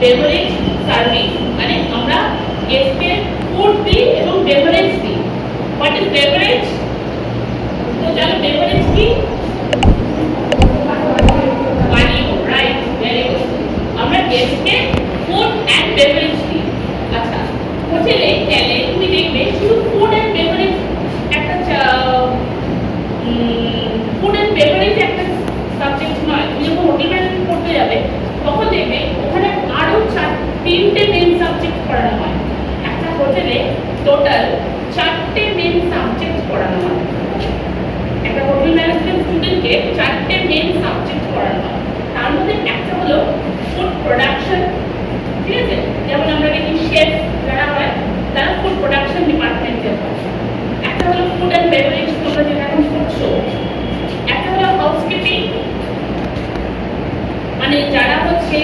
Beverage service মানে আমরা গেস্টকে food দিই এবং বেভারেজ দিই হোয়াট ইজ বেভারেজ তো জানো বেভারেজ কি আমরা গেস্টকে ফুড অ্যান্ড বেভারেজ দিই আচ্ছা হোটেলে গেলে তুমি দেখবে শুধু ফুড অ্যান্ড বেভারেজ একটা ফুড অ্যান্ড বেভারেজ একটা সাবজেক্ট নয়। তুমি যখন হোটেল ম্যানেজমেন্ট করতে যাবে তখন দেখবে ওখানে আরও চার তিনটে মেন সাবজেক্ট পড়ানো হয় একটা হোটেলে টোটাল চারটে মেন সাবজেক্ট পড়ানো হয়। একটা হোটেল ম্যানেজমেন্ট স্টুডেন্টকে চারটে মেন সাবজেক্ট পড়ানো হয়। তার মধ্যে একটা হলো ফুড প্রোডাকশন ঠিক আছে? যেমন আমরা দেখি শেফ যারা হয়, তারা ফুড প্রোডাকশন ডিপার্টমেন্টে হয়। একটা হলো ফুড অ্যান্ড বেভারেজ তোমরা যেটা এখন করছ একটা হলো হাউসকিপিং মানে যারা হচ্ছে